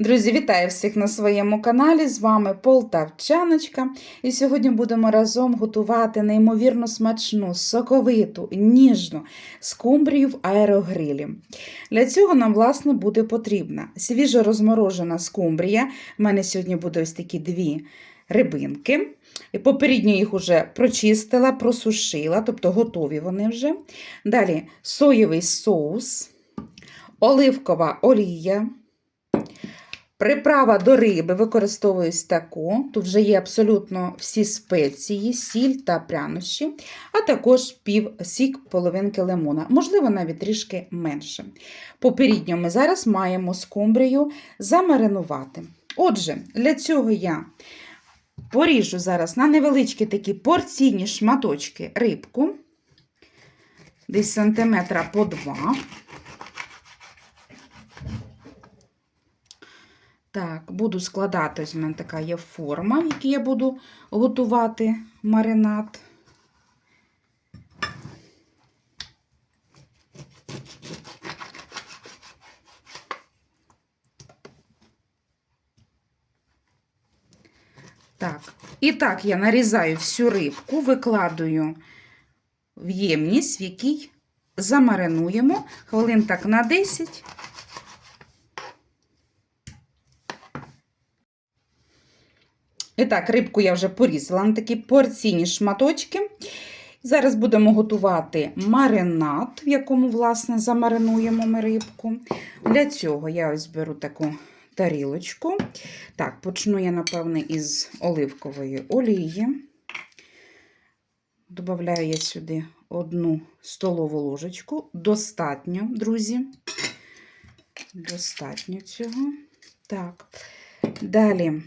Друзі, вітаю всіх на своєму каналі. З вами Полтавчаночка. І сьогодні будемо разом готувати неймовірно смачну, соковиту, ніжну скумбрію в аерогрилі. Для цього нам, власне, буде потрібна свіжо розморожена скумбрія. У мене сьогодні буде ось такі дві рибинки. І Попередньо їх вже прочистила, просушила, тобто готові вони вже. Далі соєвий соус, оливкова олія. Приправа до риби використовуюсь таку. Тут вже є абсолютно всі спеції, сіль та прянощі, а також пів сік половинки лимона, можливо, навіть трішки менше. Попередньо ми зараз маємо скумбрію замаринувати. Отже, для цього я поріжу зараз на невеличкі такі порційні шматочки рибку, десь сантиметра по два. Так, буду складати, ось у мене така є форма, в якій я буду готувати маринад. Так, і так я нарізаю всю рибку, викладаю в ємність, в якій замаринуємо хвилин так на 10. І так, рибку я вже порізала на такі порційні шматочки. Зараз будемо готувати маринад, в якому, власне, замаринуємо ми рибку. Для цього я ось беру таку тарілочку. Так, почну я, напевне, із оливкової олії. Добавляю я сюди одну столову ложечку. Достатньо, друзі. Достатньо цього. Так. Далі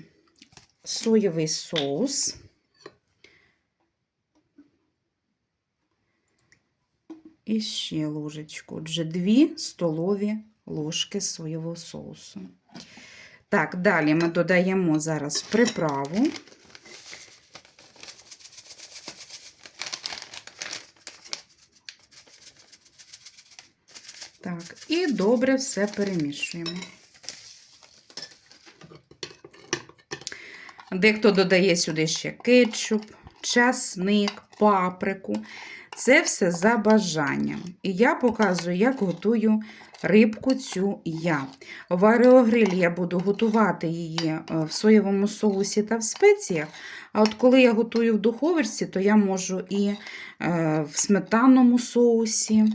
соєвий соус. І ще ложечку. Отже, дві столові ложки соєвого соусу. Так, далі ми додаємо зараз приправу. Так, і добре все перемішуємо. Дехто додає сюди ще кетчуп, часник, паприку. Це все за бажанням. І я показую, як готую рибку цю я. В аерогрилі я буду готувати її е, в соєвому соусі та в спеціях. А от коли я готую в духовочці, то я можу і е, в сметанному соусі,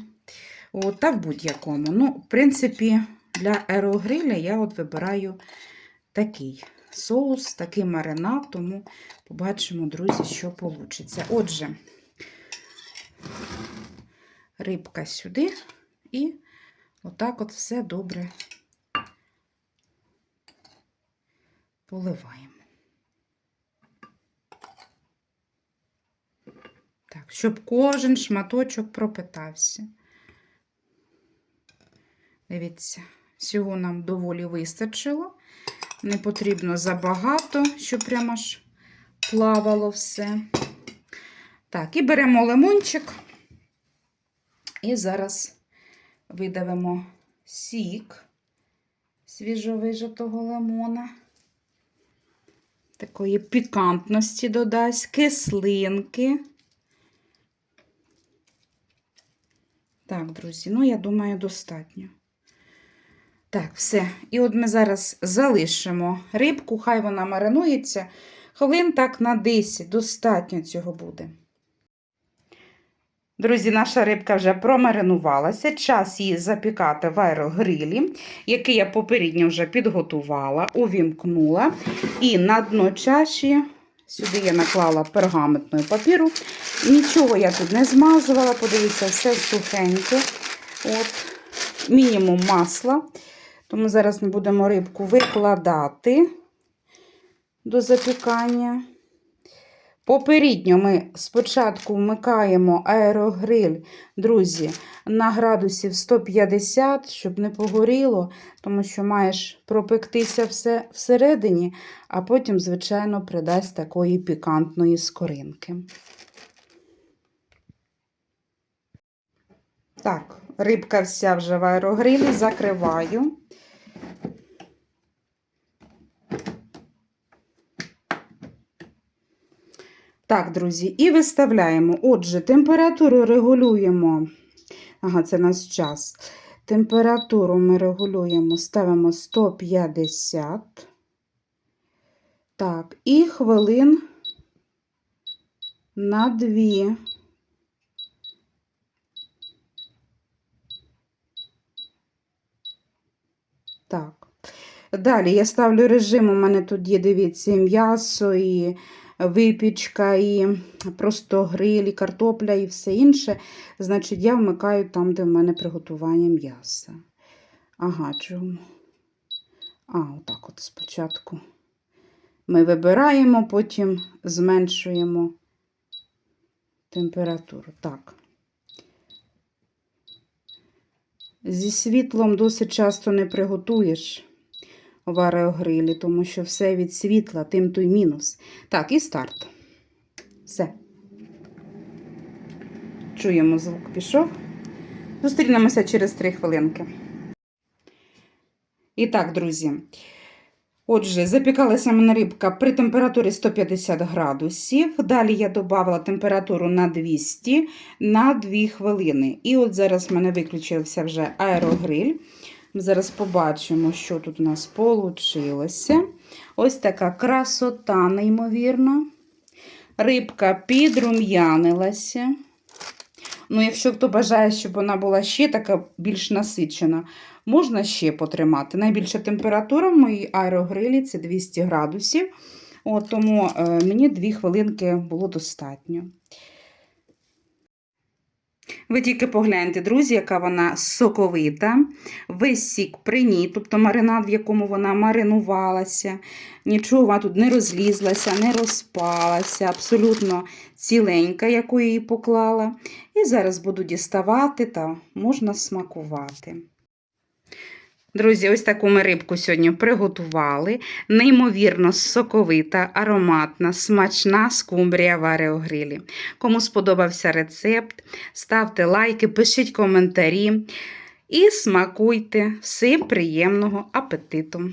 та в будь-якому. Ну, в принципі, для аерогриля я от вибираю такий соус, такий маринад, тому побачимо, друзі, що вийде. Отже, рибка сюди і отак от все добре поливаємо. Так, щоб кожен шматочок пропитався. Дивіться, всього нам доволі вистачило. Не потрібно забагато, щоб прямо аж плавало все. Так, і беремо лимончик. І зараз видавимо сік свіжовижатого лимона. Такої пікантності додасть, кислинки. Так, друзі, ну, я думаю, достатньо. Так, все. І от ми зараз залишимо рибку, хай вона маринується. Хвилин так на 10, достатньо цього буде. Друзі, наша рибка вже промаринувалася. Час її запікати в аерогрилі, який я попередньо вже підготувала, увімкнула. І на дно чаші, сюди я наклала пергаментного папіру. Нічого я тут не змазувала, подивіться, все сухеньке. От, Мінімум масла. Тому зараз ми будемо рибку викладати до запікання. Попередньо ми спочатку вмикаємо аерогриль, друзі, на градусів 150, щоб не погоріло, тому що маєш пропектися все всередині, а потім, звичайно, придасть такої пікантної скоринки. Так, рибка вся вже в аерогрилі, закриваю. Так, друзі, і виставляємо. Отже, температуру регулюємо. Ага, це наш час. Температуру ми регулюємо, ставимо 150. Так, і хвилин на 2. Так. Далі я ставлю режим. У мене тут є, дивіться, і м'ясо, і випічка, і просто гриль, і картопля, і все інше. Значить, я вмикаю там, де в мене приготування м'яса. Ага, чому? А, отак от спочатку. Ми вибираємо, потім зменшуємо температуру. Так. Зі світлом досить часто не приготуєш в аерогрилі, тому що все від світла, тим то й мінус. Так, і старт. Все. Чуємо звук пішов. Зустрінемося через 3 хвилинки. І так, друзі. Отже, запікалася мене рибка при температурі 150 градусів. Далі я додала температуру на 200 на 2 хвилини. І от зараз в мене виключився вже аерогриль. Зараз побачимо, що тут у нас вийшло. Ось така красота, неймовірна. Рибка підрум'янилася. Ну, якщо хто бажає, щоб вона була ще така більш насичена, можна ще потримати. Найбільша температура в моїй аерогрилі це 200 градусів. От, тому е, мені 2 хвилинки було достатньо. Ви тільки погляньте, друзі, яка вона соковита. Весь сік при ній, тобто маринад, в якому вона маринувалася. Нічого вона тут не розлізлася, не розпалася, абсолютно ціленька, яку її поклала. І зараз буду діставати та можна смакувати. Друзі, ось таку ми рибку сьогодні приготували. Неймовірно соковита, ароматна, смачна скумбрія в ареогрилі. Кому сподобався рецепт, ставте лайки, пишіть коментарі і смакуйте. Всім приємного апетиту!